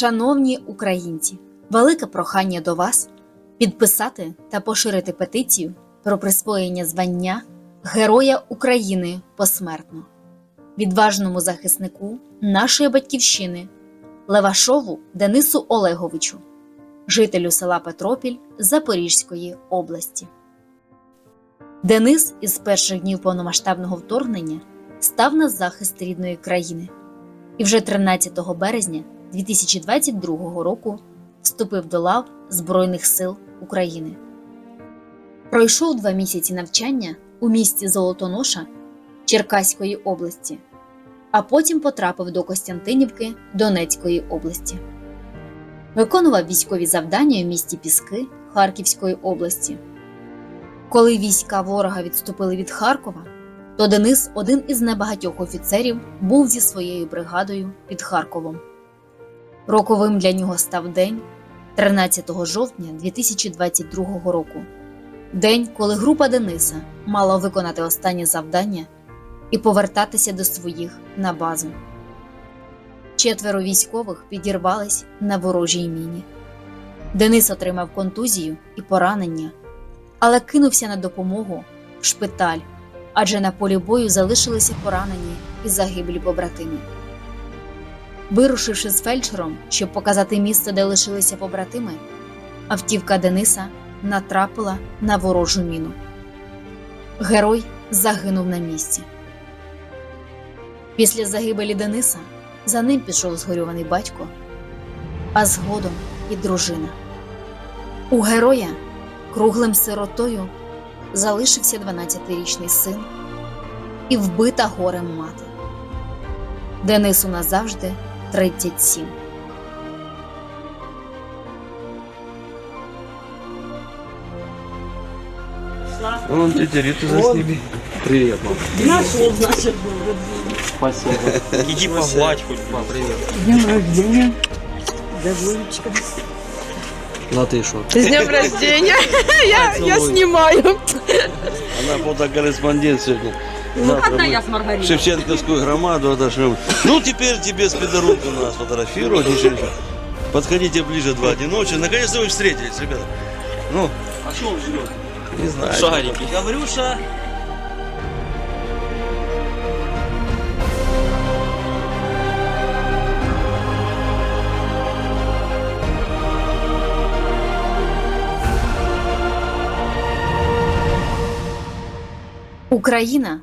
Шановні українці, велике прохання до вас підписати та поширити петицію про присвоєння звання Героя України посмертно відважному захиснику нашої батьківщини Левашову Денису Олеговичу, жителю села Петропіль Запорізької області. Денис із перших днів повномасштабного вторгнення став на захист рідної країни і вже 13 березня 2022 року вступив до лав Збройних сил України. Пройшов два місяці навчання у місті Золотоноша Черкаської області, а потім потрапив до Костянтинівки Донецької області. Виконував військові завдання у місті Піски Харківської області. Коли війська ворога відступили від Харкова, то Денис, один із небагатьох офіцерів, був зі своєю бригадою під Харковом. Роковим для нього став день 13 жовтня 2022 року. День, коли група Дениса мала виконати останнє завдання і повертатися до своїх на базу. Четверо військових підірвались на ворожій міні. Денис отримав контузію і поранення, але кинувся на допомогу в шпиталь, адже на полі бою залишилися поранені і загиблі побратими. Вирушивши з фельдшером, щоб показати місце, де лишилися побратими, автівка Дениса натрапила на ворожу міну. Герой загинув на місці. Після загибелі Дениса за ним пішов згорюваний батько, а згодом і дружина. У героя круглим сиротою залишився 12-річний син і вбита горем мати. Денису назавжди 37. Вон тетя Рита засними. Привет, мам. Нашел, значит, был. Спасибо. Иди погладь хоть. Мам, привет. С днем рождения. Давулечка. Ну ты шо? С днем рождения. Я, я снимаю. Она фотокорреспондент сегодня. Завтра Одна я с Маргаритой. Шевченковскую громаду отошлем. Ну, теперь тебе с пидорункой нас фотографировать. ничего. Подходите ближе, два одиночия. Наконец-то вы встретились, ребята. Ну, А что он жрет? не знаю. Шарики. Гаврюша. Україна